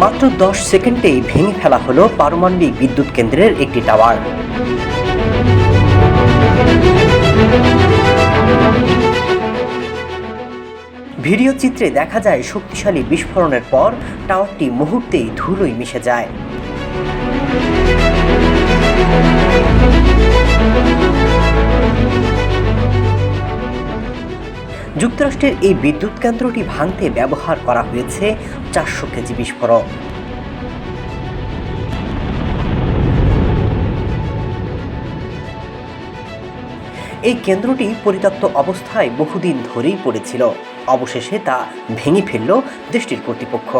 মাত্র দশ সেকেন্ডেই ভেঙে ফেলা হলো পারমাণবিক বিদ্যুৎ কেন্দ্রের একটি টাওয়ার। ভিডিও চিত্রে দেখা যায় শক্তিশালী বিস্ফোরণের পর টাওয়ারটি মুহূর্তেই ধুলোয় মিশে যায়। যুক্তরাষ্ট্রের এই বিদ্যুৎ কেন্দ্রটি ভাঙতে ব্যবহার করা হয়েছে চারশো কেজি বিস্ফোরক। এই কেন্দ্রটি পরিত্যক্ত অবস্থায় বহুদিন ধরেই পড়েছিল। অবশেষে তা ভেঙে ফেলল দেশটির কর্তৃপক্ষ।